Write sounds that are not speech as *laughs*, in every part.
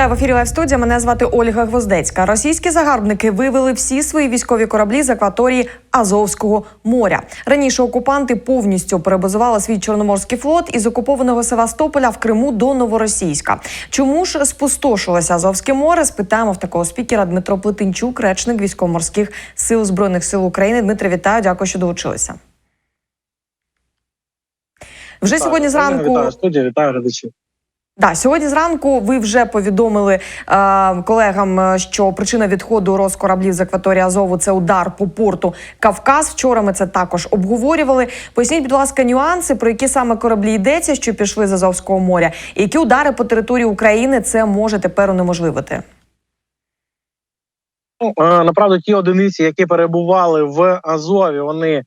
Вітаю в ефірі студія. Мене звати Ольга Гвоздецька. Російські загарбники вивели всі свої військові кораблі з акваторії Азовського моря. Раніше окупанти повністю перебазували свій чорноморський флот із окупованого Севастополя в Криму до Новоросійська. Чому ж спустошилося Азовське море? Спитаємо в такого спікера Дмитро Плетенчук, речник військово-морських сил збройних сил України. Дмитре, вітаю, дякую, що долучилися. Вже сьогодні зранку Вітаю студія, вітаю глядачів. Да, сьогодні зранку ви вже повідомили е, колегам, е, що причина відходу розкораблів з акваторії Азову це удар по порту Кавказ. Вчора ми це також обговорювали. Поясніть, будь ласка, нюанси, про які саме кораблі йдеться, що пішли з Азовського моря, і які удари по території України це може тепер унеможливити. Ну, е, направду, ті одиниці, які перебували в Азові, вони е,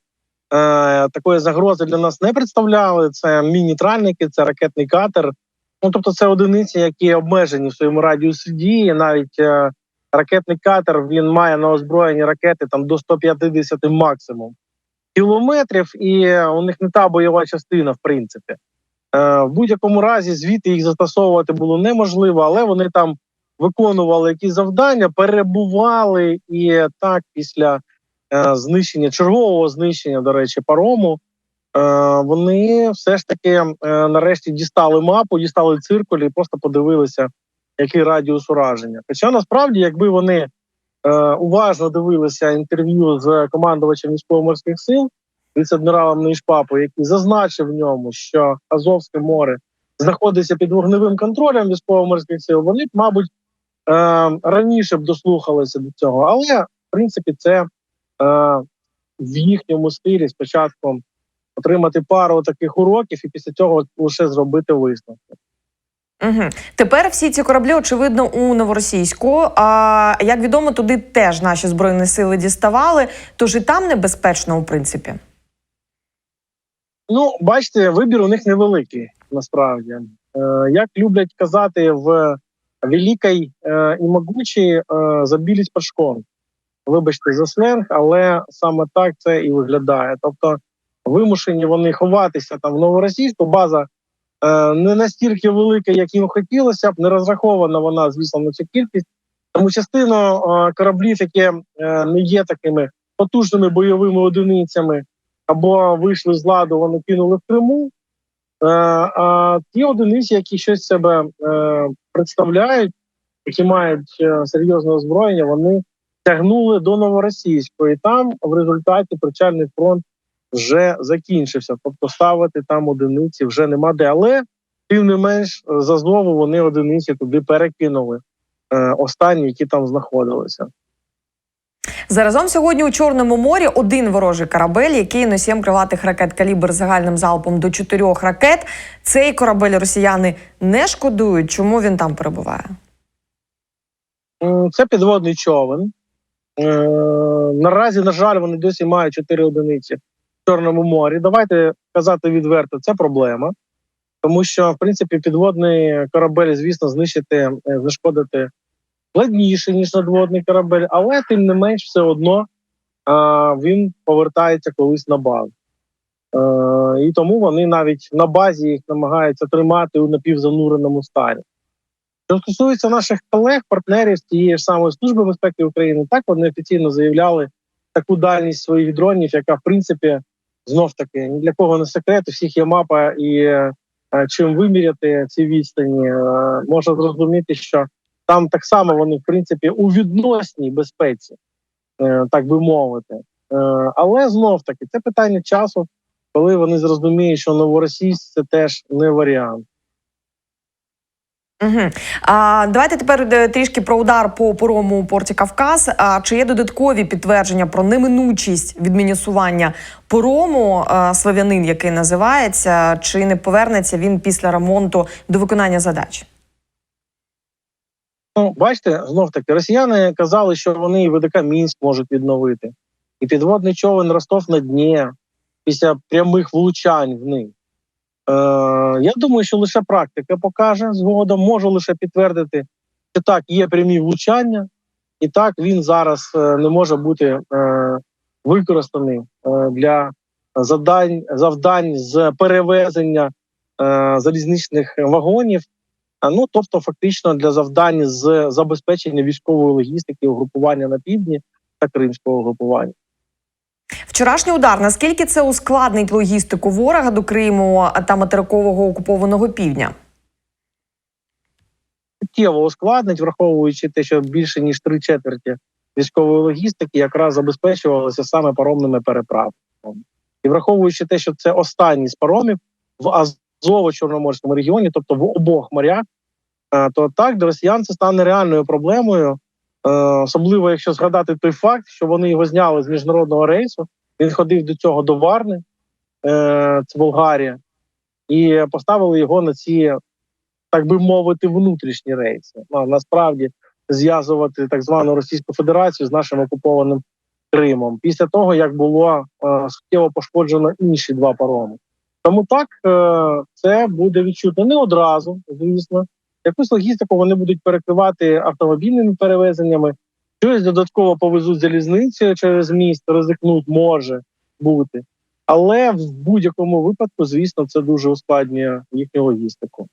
такої загрози для нас не представляли. Це міні-тральники, це ракетний катер. Ну тобто, це одиниці, які обмежені в своєму радіусі дії. Навіть е, ракетний катер він має на озброєнні ракети там до 150 максимум кілометрів, і у них не та бойова частина, в принципі. Е, в будь-якому разі звідти їх застосовувати було неможливо, але вони там виконували якісь завдання, перебували і так після е, знищення чергового знищення, до речі, парому. Е, вони все ж таки е, нарешті дістали мапу, дістали циркуль і просто подивилися, який радіус ураження. Хоча насправді, якби вони е, уважно дивилися інтерв'ю з командувачем військово-морських сил, віце-адміралом Нейшпапу, який зазначив в ньому, що Азовське море знаходиться під вогневим контролем військово-морських сил, вони б, мабуть, раніше б дослухалися до цього. Але в принципі, це в їхньому стилі спочатку отримати пару таких уроків, і після цього лише зробити висновки. Угу. Тепер всі ці кораблі, очевидно, у Новоросійську. А як відомо, туди теж наші збройні сили діставали. Тож і там небезпечно, у принципі. Ну, бачите, вибір у них невеликий насправді. Е, як люблять казати в великій е, і могучій е, забілість пашком. Вибачте за сленг, але саме так це і виглядає. Тобто, вимушені вони ховатися там в новоросійську. База е, не настільки велика, як їм хотілося б, не розрахована вона, звісно, на цю кількість. Тому частину е, кораблів, які е, не є такими потужними бойовими одиницями, або вийшли з ладу, вони кинули в Криму. Е, а ті одиниці, які щось себе е, представляють, які мають е, серйозне озброєння, вони тягнули до новоросійської. Там в результаті причальний фронт вже закінчився. Тобто ставити там одиниці вже нема де. Але тим не менш з Азову вони одиниці туди перекинули. е, Останні, які там знаходилися. Заразом сьогодні у Чорному морі один ворожий корабель, який носієм крилатих ракет калібр загальним залпом до чотирьох ракет. Цей корабель росіяни не шкодують. Чому він там перебуває? Це підводний човен. Е, Наразі, на жаль, вони досі мають 4 одиниці Чорному морі. Давайте казати відверто, це проблема. Тому що, в принципі, підводний корабель, звісно, знищити, е, знешкодити складніше, ніж надводний корабель, але тим не менш, все одно е, він повертається колись на базу. Е, і тому вони навіть на базі їх намагаються тримати у напівзануреному стані. Що стосується наших колег, партнерів з тієї ж самої служби безпеки України, так вони офіційно заявляли таку дальність своїх дронів, яка в принципі знов таки ні для кого не секрет, у всіх є мапа, і е, чим виміряти ці відстані, е, можна зрозуміти, що там так само вони в принципі у відносній безпеці, е, так би мовити. Але знов таки це питання часу, коли вони зрозуміють, що новоросійськ це теж не варіант. Угу. А, давайте тепер е, трішки про удар по порому порті Кавказ. А чи є додаткові підтвердження про неминучість відмінісування порому а, Слав'янин, який називається, чи не повернеться він після ремонту до виконання задач? Ну, бачите, знов таки, росіяни казали, що вони і ВДК Мінськ можуть відновити, і підводний човен Ростов на Дні після прямих влучань в них. Е, я думаю, що лише практика покаже згодом, можу лише підтвердити, що так, є прямі влучання, і так він зараз е, не може бути е, використаний для завдань, завдань з перевезення залізничних вагонів А, Ну тобто, фактично для завдань з забезпечення військової логістики угрупування на півдні та кримського угрупування. Вчорашній удар. Наскільки це ускладнить логістику ворога до Криму та материкового окупованого півдня? суттєво ускладнить, враховуючи те, що більше ніж три четверті військової логістики якраз забезпечувалося саме паромними переправами. І враховуючи те, що це останній з паромів в Азово-Чорноморському регіоні, тобто в обох морях, е, то так для росіян це стане реальною проблемою, е, особливо якщо згадати той факт, що вони його зняли з міжнародного рейсу. Він ходив до цього до Варни, е, це Болгарія, і поставили його на ці так би мовити, внутрішні рейси. Ну, насправді зв'язувати так звану Російську Федерацію з нашим окупованим Кримом після того, як було е, суттєво пошкоджено інші два пароми. Тому так е, це буде відчутно не одразу, звісно. Якусь логістику вони будуть перекривати автомобільними перевезеннями, щось додатково повезуть залізницею через міст, ризикнуть може бути. Але в будь-якому випадку, звісно, це дуже ускладнює їхню логістику.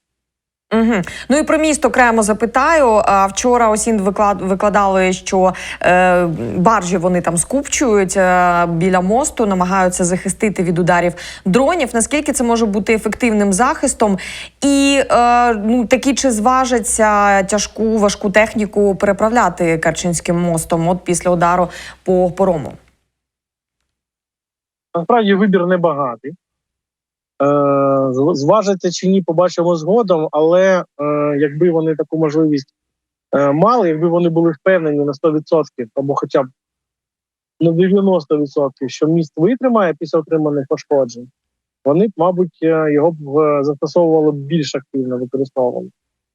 Угу. Ну і про місто окремо запитаю. А вчора Осін виклад, викладали, що е, баржі вони там скупчують е, біля мосту, намагаються захистити від ударів дронів. Наскільки це може бути ефективним захистом? І е, ну такі чи зважаться тяжку важку техніку переправляти Керченським мостом? От після удару по порому? Насправді вибір небагатий. Е, зважиться чи ні, побачимо згодом, але е, якби вони таку можливість е, мали, якби вони були впевнені на 100% або хоча б на 90%, що міст витримає після отриманих пошкоджень, вони б, мабуть, його б застосовували більш активно використовували.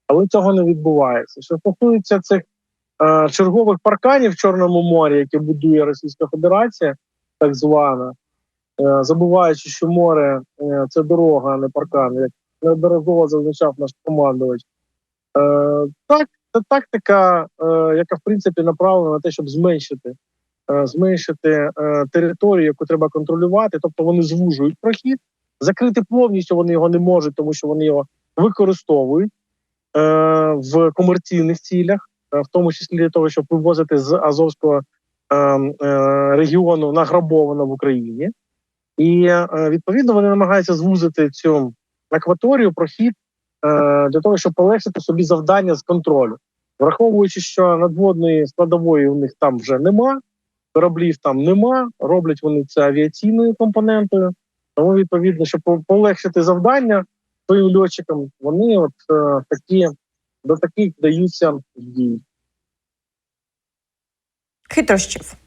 Але цього не відбувається. Що стосується цих е, чергових парканів в Чорному морі, які будує Російська Федерація, так звана. Е, забуваючи, що море е, це дорога, а не паркан, як неодноразово зазначав наш командувач. Е, Так, це тактика, яка в принципі направлена на те, щоб зменшити зменшити територію, яку треба контролювати. Тобто вони звужують прохід, закрити повністю вони його не можуть, тому що вони його використовують в комерційних цілях, в тому числі для того, щоб вивозити з Азовського регіону награбовано в Україні. І е, відповідно вони намагаються звузити цю акваторію, прохід е, для того, щоб полегшити собі завдання з контролю, враховуючи, що надводної складової у них там вже нема, кораблів там нема. Роблять вони це авіаційною компонентою. Тому відповідно, щоб полегшити завдання своїм льотчикам, вони от е, такі до таких даються дії. Хитрощів.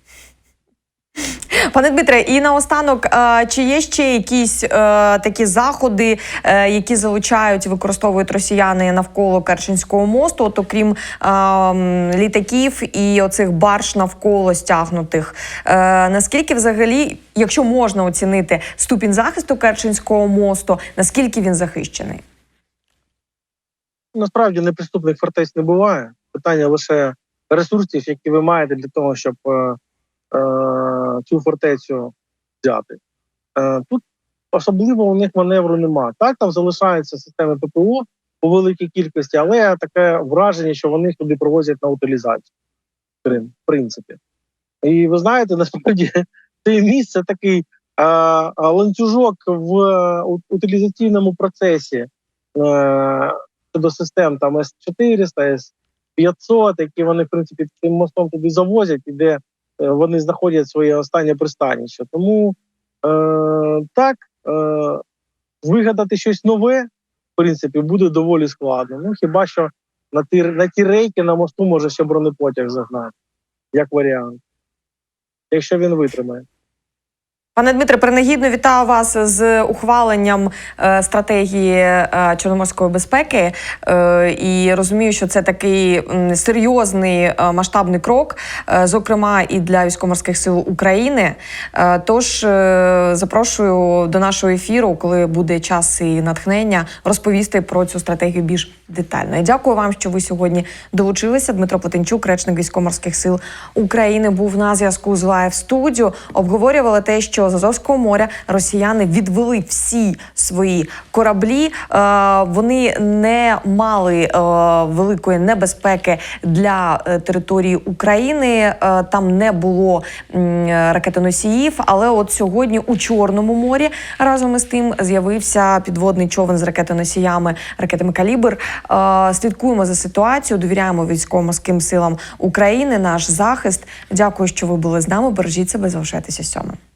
Пане Дмитре, і наостанок, е, чи є ще якісь е, такі заходи, е, які залучають, використовують росіяни навколо Керченського мосту, от окрім літаків і оцих барж навколо стягнутих? Наскільки взагалі, якщо можна оцінити ступінь захисту Керченського мосту, наскільки він захищений? Насправді неприступних фортець не буває. Питання лише ресурсів, які ви маєте для того, щоб цю фортецю взяти. Е, тут особливо у них маневру нема. Так, там залишаються системи ППО у великій кількості, але таке враження, що вони туди провозять на утилізацію. В принципі. І ви знаєте, *laughs* насправді це місце такий а, а, ланцюжок в у, утилізаційному процесі а, е, щодо систем там С-400, С-500, які вони, в принципі, цим мостом туди завозять, і де Е, вони знаходять своє останнє пристаніще. Тому е, так е, вигадати щось нове, в принципі, буде доволі складно. Ну хіба що на ті на ті рейки на мосту може ще бронепотяг загнати, як варіант, якщо він витримає. Пане Дмитре, принагідно вітаю вас з ухваленням е, стратегії е, чорноморської безпеки. Е, і розумію, що це такий серйозний масштабний крок, зокрема і для військово-морських сил України. Тож запрошую до нашого ефіру, коли буде час і натхнення, розповісти про цю стратегію більш детально. І дякую вам, що ви сьогодні долучилися. Дмитро Плетенчук, речник військово-морських сил України, був на зв'язку з Лайв студіо. Обговорювали те, що з Азовського моря росіяни відвели всі свої кораблі. Е, Вони не мали е, великої небезпеки для е, території України. Там не було ракетоносіїв. Але от сьогодні у Чорному морі разом із тим з'явився підводний човен з ракетоносіями, ракетами Калібр. Слідкуємо за ситуацією, довіряємо військово-морським силам України. Наш захист. Дякую, що ви були з нами. Бережіть себе, залишайтеся сьомим.